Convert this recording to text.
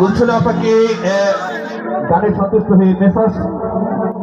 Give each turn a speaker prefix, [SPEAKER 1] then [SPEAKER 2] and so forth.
[SPEAKER 1] গুলছুল আপাকে গানে সন্তুষ্ট হয়ে মেসার্স